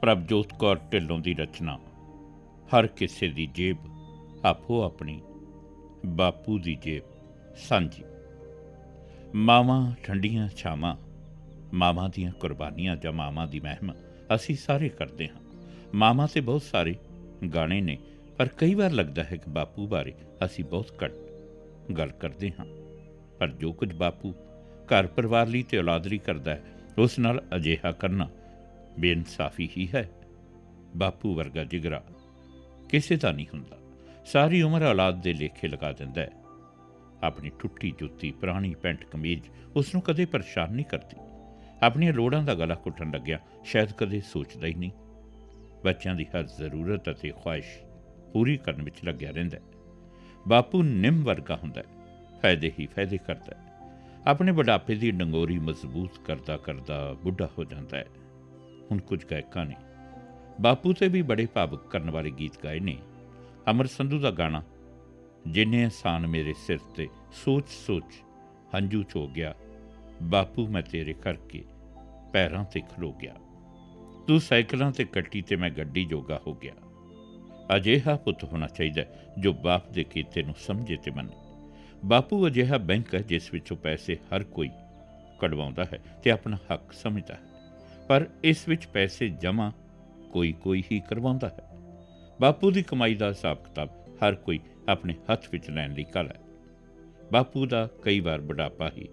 ਪ੍ਰਭਜੋਤ ਕੌਰ ਢਿੱਲੋਂ ਦੀ ਰਚਨਾ। ਹਰ ਕਿਸੇ ਦੀ ਜੇਬ ਆਪੋ ਆਪਣੀ, ਬਾਪੂ ਦੀ ਜੇਬ ਸਾਂਝੀ। ਮਾਵਾਂ ਠੰਡੀਆਂ ਛਾਵਾਂ, ਮਾਵਾਂ ਦੀਆਂ ਕੁਰਬਾਨੀਆਂ ਜਾਂ ਮਾਵਾਂ ਦੀ ਮਹਿਮ ਅਸੀਂ ਸਾਰੇ ਕਰਦੇ ਹਾਂ। ਮਾਵਾਂ ਤੇ ਬਹੁਤ ਸਾਰੇ ਗਾਣੇ ਨੇ, ਪਰ ਕਈ ਵਾਰ ਲੱਗਦਾ ਹੈ ਕਿ ਬਾਪੂ ਬਾਰੇ ਅਸੀਂ ਬਹੁਤ ਘੱਟ ਗੱਲ ਕਰਦੇ ਹਾਂ। ਪਰ ਜੋ ਕੁਝ ਬਾਪੂ ਘਰ ਪਰਿਵਾਰ ਲਈ ਤੇ ਔਲਾਦ ਲਈ ਕਰਦਾ ਹੈ, ਉਸ ਨਾਲ ਅਜਿਹਾ ਕਰਨਾ ਬੇਇਨਸਾਫੀ ਹੀ ਹੈ। ਬਾਪੂ ਵਰਗਾ ਜਿਗਰਾ। ਕਿਸੇ ਦਾ ਨਹੀਂ ਹੁੰਦਾ। ਸਾਰੀ ਉਮਰ ਔਲਾਦ ਦੇ ਲੇਖੇ ਲਗਾ ਦਿੰਦਾ ਹੈ। ਆਪਣੀ ਟੁੱਟੀ ਜੁੱਤੀ, ਪੁਰਾਣੀ ਪੈਂਟ ਕਮੀਜ਼ ਉਸ ਨੂੰ ਕਦੇ ਪਰੇਸ਼ਾਨ ਨਹੀਂ ਕਰਦੀ। ਆਪਣੀਆਂ ਲੋੜਾਂ ਦਾ ਗਲਾ ਘੁੱਟਣ ਲੱਗਿਆ, ਸ਼ਾਇਦ ਕਦੇ ਸੋਚਦਾ ਹੀ ਨਹੀਂ। ਬੱਚਿਆਂ ਦੀ ਹਰ ਜ਼ਰੂਰਤ ਅਤੇ ਖੁਆਇਸ਼ ਪੂਰੀ ਕਰਨ ਵਿੱਚ ਲੱਗਿਆ ਰਹਿੰਦਾ ਬਾਪੂ ਨਿੰਮ ਵਰਗਾ ਹੁੰਦਾ ਹੈ। ਫਾਇਦੇ ਹੀ ਫਾਇਦੇ ਕਰਦਾ ਹੈ। ਆਪਣੇ ਬੁਢਾਪੇ ਦੀ ਡੰਗੋਰੀ ਮਜ਼ਬੂਤ ਕਰਦਾ ਕਰਦਾ ਬੁੱਢਾ ਹੋ ਜਾਂਦਾ ਹੈ। ਹੁਣ ਕੁਝ ਗਾਇਕਾਂ ਨੇ। ਬਾਪੂ ਤੇ ਵੀ ਬੜੇ ਭਾਵੁਕ ਕਰਨ ਵਾਲੇ ਗੀਤ ਗਾਏ ਨੇ। ਅਮਰ ਸੰਧੂ ਦਾ ਗਾਣਾ, ਜਿਨੇ ਆਸਾਨ ਮੇਰੇ ਸਿਰ ਤੇ ਸੋਚ ਸੋਚ ਹੰਝੂ ਚੋ ਗਿਆ, ਬਾਪੂ ਮੈਂ ਤੇਰੇ ਕਰਕੇ ਪੈਰਾਂ ਤੇ ਖਲੋ ਗਿਆ। ਤੂੰ ਸਾਈਕਲਾਂ ਤੇ ਕੱਟੀ ਤੇ ਮੈਂ ਗੱਡੀ ਜੋਗਾ ਹੋ ਗਿਆ। ਅਜਿਹਾ ਪੁੱਤ ਹੋਣਾ ਚਾਹੀਦਾ ਜੋ ਬਾਪ ਦੇ ਕੀਤੇ ਨੂੰ ਸਮਝੇ ਤੇ ਮੰਨੇ। ਬਾਪੂ ਅਜਿਹਾ ਬੈਂਕ ਹੈ ਜਿਸ ਵਿੱਚੋਂ ਪੈਸੇ ਹਰ ਕੋਈ ਕਢਵਾਉਂਦਾ ਹੈ ਤੇ ਆਪਣਾ ਹੱਕ ਸਮਝਦਾ ਹੈ। ਪਰ ਇਸ ਵਿੱਚ ਪੈਸੇ ਜਮ੍ਹਾਂ ਕੋਈ ਕੋਈ ਹੀ ਕਰਵਾਉਂਦਾ ਹੈ। ਬਾਪੂ ਦੀ ਕਮਾਈ ਦਾ ਹਿਸਾਬ ਕਿਤਾਬ ਹਰ ਕੋਈ ਆਪਣੇ ਹੱਥ ਵਿੱਚ ਲੈਣ ਲਈ ਕਲ ਹੈ। ਬਾਪੂ ਦਾ ਕਈ ਵਾਰ ਬੁਢਾਪਾ ਹੀ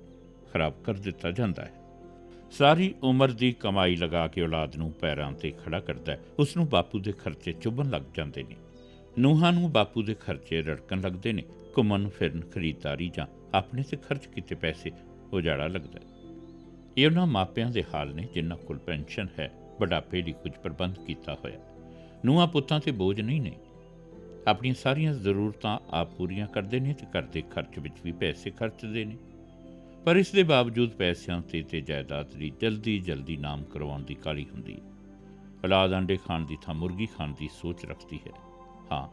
ਖਰਾਬ ਕਰ ਦਿੱਤਾ ਜਾਂਦਾ ਹੈ। ਸਾਰੀ ਉਮਰ ਦੀ ਕਮਾਈ ਲਗਾ ਕੇ ਔਲਾਦ ਨੂੰ ਪੈਰਾਂ ਤੇ ਖੜਾ ਕਰਦਾ ਹੈ। ਉਸ ਨੂੰ ਬਾਪੂ ਦੇ ਖਰਚੇ ਚੁੱਭਣ ਲੱਗ ਜਾਂਦੇ ਨੇ। ਨੂੰਹਾਂ ਨੂੰ ਬਾਪੂ ਦੇ ਖਰਚੇ ਰੜਕਣ ਲੱਗਦੇ ਨੇ। ਘੁੰਮਣ ਫਿਰਨ ਖਰੀਦਦਾਰੀ ਜਾਂ ਆਪਣੇ ਤੇ ਖਰਚ ਕੀਤੇ ਪੈਸੇ ਉਜਾੜਾ ਲੱਗਦਾ ਹੈ। ਇਹ ਉਹਨਾਂ ਮਾਪਿਆਂ ਦੇ ਹਾਲ ਨੇ ਜਿਨ੍ਹਾਂ ਕੋਲ ਪੈਨਸ਼ਨ ਹੈ, ਬੁਢਾਪੇ ਲਈ ਕੁਝ ਪ੍ਰਬੰਧ ਕੀਤਾ ਹੋਇਆ। ਨੂੰਹਾਂ ਪੁੱਤਾਂ ਤੇ ਬੋਝ ਨਹੀਂ ਨੇ। ਆਪਣੀਆਂ ਸਾਰੀਆਂ ਜ਼ਰੂਰਤਾਂ ਆਪ ਪੂਰੀਆਂ ਕਰਦੇ ਨੇ ਤੇ ਘਰ ਦੇ ਖਰਚ ਵਿੱਚ ਵੀ ਪੈਸੇ ਖਰਚਦੇ ਨੇ। ਪਰ ਇਸ ਦੇ ਬਾਵਜੂਦ ਪੈਸਿਆਂ ਤੇ ਤੇ ਜਾਇਦਾਦ ਲਈ ਜਲਦੀ ਜਲਦੀ ਨਾਮ ਕਰਵਾਉਣ ਦੀ ਕਾਲੀ ਹੁੰਦੀ ਹੈ। ਔਲਾਦ ਅੰਡੇ ਖਾਣ ਦੀ ਥਾਂ ਮੁਰਗੀ ਖਾਣ ਦੀ ਸੋਚ ਰੱਖਦੀ ਹੈ। ਹਾਂ,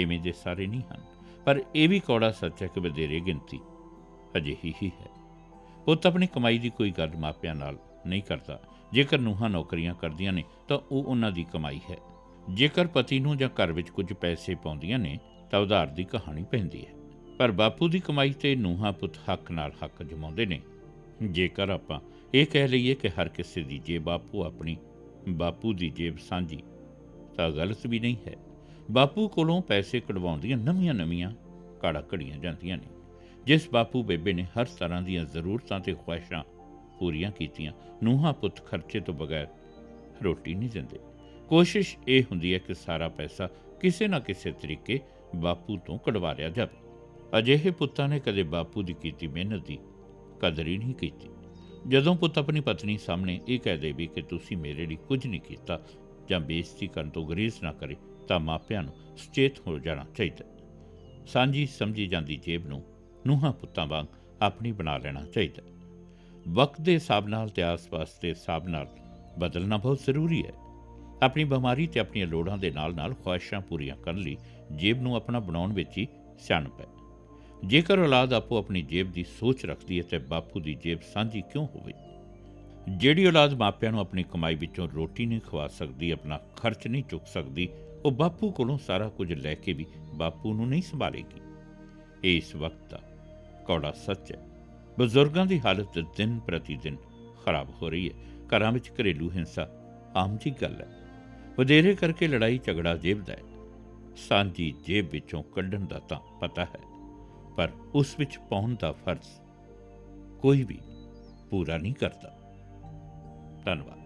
ਐਵੇਂ ਦੇ ਸਾਰੇ ਨਹੀਂ ਹਨ, ਪਰ ਇਹ ਵੀ ਕੌੜਾ ਸੱਚ ਹੈ ਕਿ ਵਧੇਰੇ ਗਿਣਤੀ ਅਜਿਹੀ ਹੀ ਹੈ। ਪੁੱਤ ਆਪਣੀ ਕਮਾਈ ਦੀ ਕੋਈ ਗੱਲ ਮਾਪਿਆਂ ਨਾਲ ਨਹੀਂ ਕਰਦਾ। ਜੇਕਰ ਨੂੰਹਾਂ ਨੌਕਰੀਆਂ ਕਰਦੀਆਂ ਨੇ, ਤਾਂ ਉਹ ਉਹਨਾਂ ਦੀ ਕਮਾਈ ਹੈ। ਜੇਕਰ ਪਤੀ ਨੂੰ ਜਾਂ ਘਰ ਵਿੱਚ ਕੁਝ ਪੈਸੇ ਪਾਉਂਦੀਆਂ ਨੇ, ਤਾਂ ਉਧਾਰ ਦੀ ਕਹਾਣੀ ਪੈਂਦੀ ਹੈ। ਪਰ ਬਾਪੂ ਦੀ ਕਮਾਈ ਤੇ ਨੂੰਹਾਂ ਪੁੱਤ ਹੱਕ ਨਾਲ ਹੱਕ ਜਮਾਉਂਦੇ ਨੇ। ਜੇਕਰ ਆਪਾਂ ਇਹ ਕਹਿ ਲਈਏ ਕਿ ਹਰ ਕਿਸੇ ਦੀ ਜੇਬ ਬਾਪੂ ਆਪਣੀ, ਬਾਪੂ ਦੀ ਜੇਬ ਸਾਂਝੀ, ਤਾਂ ਗਲਤ ਵੀ ਨਹੀਂ ਹੈ। ਬਾਪੂ ਕੋਲੋਂ ਪੈਸੇ ਕਢਵਾਉਂਦੀਆਂ ਨਵੀਆਂ-ਨਵੀਆਂ ਕਾੜਾ ਘੜੀਆਂ ਜਾਂਦੀਆਂ ਨੇ। ਜਿਸ ਬਾਪੂ ਬੇਬੇ ਨੇ ਹਰ ਤਰ੍ਹਾਂ ਦੀਆਂ ਜ਼ਰੂਰਤਾਂ ਤੇ ਖੁਆਇਸ਼ਾਂ ਪੂਰੀਆਂ ਕੀਤੀਆਂ, ਨੂੰਹਾਂ ਪੁੱਤ ਖਰਚੇ ਤੋਂ ਬਗੈਰ ਰੋਟੀ ਨਹੀਂ ਦਿੰਦੇ। ਕੋਸ਼ਿਸ਼ ਇਹ ਹੁੰਦੀ ਹੈ ਕਿ ਸਾਰਾ ਪੈਸਾ ਕਿਸੇ ਨਾ ਕਿਸੇ ਤਰੀਕੇ ਬਾਪੂ ਤੋਂ ਕਢਵਾ ਲਿਆ ਜਾਵੇ। ਅਜਿਹੇ ਪੁੱਤਾਂ ਨੇ ਕਦੇ ਬਾਪੂ ਦੀ ਕੀਤੀ ਮਿਹਨਤ ਦੀ ਕਦਰ ਹੀ ਨਹੀਂ ਕੀਤੀ। ਜਦੋਂ ਪੁੱਤ ਆਪਣੀ ਪਤਨੀ ਸਾਹਮਣੇ ਇਹ ਕਹਿ ਦੇਵੇ ਕਿ ਤੁਸੀਂ ਮੇਰੇ ਲਈ ਕੁਝ ਨਹੀਂ ਕੀਤਾ ਜਾਂ ਬੇਇੱਜ਼ਤੀ ਕਰਨ ਤੋਂ ਗਰੀਜ਼ ਨਾ ਕਰੇ, ਤਾਂ ਮਾਪਿਆਂ ਨੂੰ ਸੁਚੇਤ ਹੋ ਜਾਣਾ ਚਾਹੀਦਾ ਸਾਂਝੀ ਸਮਝੀ ਜਾਂਦੀ ਜੇਬ ਨੂੰ ਨੂੰਹਾਂ ਪੁੱਤਾਂ ਵਾਂਗ ਆਪਣੀ ਬਣਾ ਲੈਣਾ ਚਾਹੀਦਾ ਵਕਤ ਦੇ ਹਿਸਾਬ ਨਾਲ ਤੇ ਆਸ-ਪਾਸ ਦੇ ਹਿਸਾਬ ਨਾਲ ਬਦਲਣਾ ਬਹੁਤ ਜ਼ਰੂਰੀ ਹੈ। ਆਪਣੀ ਬਿਮਾਰੀ ਤੇ ਆਪਣੀਆਂ ਲੋੜਾਂ ਦੇ ਨਾਲ-ਨਾਲ ਖੁਆਇਸ਼ਾਂ ਪੂਰੀਆਂ ਕਰਨ ਲਈ ਜੇਬ ਨੂੰ ਆਪਣਾ ਬਣਾਉਣ ਵਿੱਚ ਹੀ ਸਿਆਣਪ ਹੈ। ਜੇਕਰ ਔਲਾਦ ਆਪੋ ਆਪਣੀ ਜੇਬ ਦੀ ਸੋਚ ਰੱਖਦੀ ਹੈ ਤੇ ਬਾਪੂ ਦੀ ਜੇਬ ਸਾਂਝੀ ਕਿਉਂ ਹੋਵੇ? ਜਿਹੜੀ ਔਲਾਦ ਮਾਪਿਆਂ ਨੂੰ ਆਪਣੀ ਕਮਾਈ ਵਿੱਚੋਂ ਰੋਟੀ ਨਹੀਂ ਖਵਾ ਸਕਦੀ, ਆਪਣਾ ਖਰਚ ਨਹੀਂ ਚੁੱਕ ਸਕਦੀ, ਉਹ ਬਾਪੂ ਕੋਲੋਂ ਸਾਰਾ ਕੁਝ ਲੈ ਕੇ ਵੀ ਬਾਪੂ ਨੂੰ ਨਹੀਂ ਸੰਭਾਲੇਗੀ। ਇਹ ਇਸ ਵਕਤ ਦਾ ਕੌੜਾ ਸੱਚ ਹੈ। ਬਜ਼ੁਰਗਾਂ ਦੀ ਹਾਲਤ ਦਿਨ ਪ੍ਰਤੀ ਦਿਨ ਖਰਾਬ ਹੋ ਰਹੀ ਹੈ। ਘਰਾਂ ਵਿੱਚ ਘਰੇਲੂ ਹਿੰਸਾ ਆਮ ਜੀ ਗੱਲ ਹੈ। ਵਧੇਰੇ ਕਰਕੇ ਲੜਾਈ ਝਗੜਾ ਜੇਬ ਦਾ ਹੈ। ਸਾਂਝੀ ਜੇਬ ਵਿੱਚੋਂ ਕੱਢਣ ਦਾ ਤਾਂ ਪਤਾ ਹੈ। ਪਰ ਉਸ ਵਿੱਚ ਪਾਉਣ ਦਾ ਫਰਜ਼ ਕੋਈ ਵੀ ਪੂਰਾ ਨਹੀਂ ਕਰਦਾ। ਧੰਨਵਾਦ।